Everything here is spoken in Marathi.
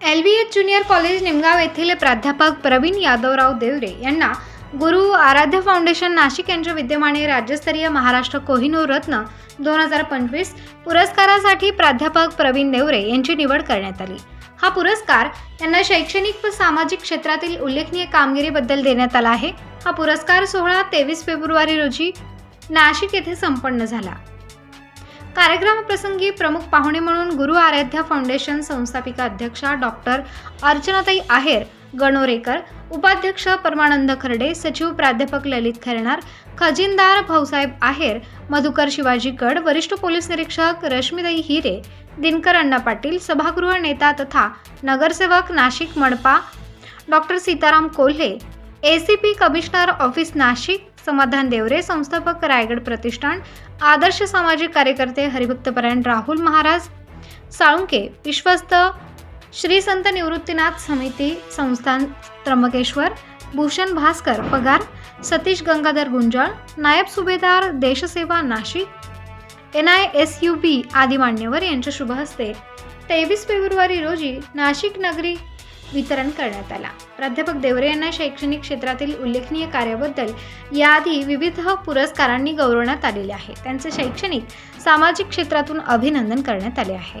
L V H junior college Nimgaon येथील प्राध्यापक प्रवीण यादवराव देवरे यांना गुरु आराध्य फाउंडेशन नाशिक यांच्या विद्यमाने राज्यस्तरीय महाराष्ट्र कोहिनूर रत्न दोन हजार पंचवीस पुरस्कारासाठी प्राध्यापक प्रवीण देवरे यांची निवड करण्यात आली. हा पुरस्कार यांना शैक्षणिक व सामाजिक क्षेत्रातील उल्लेखनीय कामगिरीबद्दल देण्यात आला आहे. हा पुरस्कार सोहळा तेवीस फेब्रुवारी रोजी नाशिक येथे संपन्न झाला. कार्यक्रमाप्रसंगी प्रमुख पाहुणे म्हणून गुरु आराध्या फाउंडेशन संस्थापिका अध्यक्षा डॉक्टर अर्चनाताई आहेर गणोरेकर उपाध्यक्ष परमानंद खर्डे सचिव प्राध्यापक ललित खैरनार खजिनदार भाऊसाहेब आहेर मधुकर शिवाजी गड वरिष्ठ पोलीस निरीक्षक रश्मीताई हिरे दिनकर अण्णा पाटील सभागृह नेता तथा नगरसेवक Nashik मडपा doctor Sitaram Kolhe A C P commissioner office Nashik Samadhan Deore संस्थापक रायगड प्रतिष्ठान आदर्श सामाजिक कार्यकर्ते हरिभक्तपरायण राहुल महाराज साळुंके विश्वस्त श्री संत निवृत्तीनाथ समिती संस्थान त्र्यंबकेश्वर भूषण भास्कर पगार सतीश गंगाधर गुंजाळ नायब सुभेदार देशसेवा Nashik N I S U B आदी मान्यवर यांच्या शुभ हस्ते तेवीस फेब्रुवारी रोजी नाशिक नगरी वितरण करण्यात आला. प्राध्यापक देवरे यांना शैक्षणिक क्षेत्रातील उल्लेखनीय कार्याबद्दल याआधी विविध पुरस्कारांनी गौरवण्यात आलेले आहे. त्यांचे शैक्षणिक सामाजिक क्षेत्रातून अभिनंदन करण्यात आले आहे.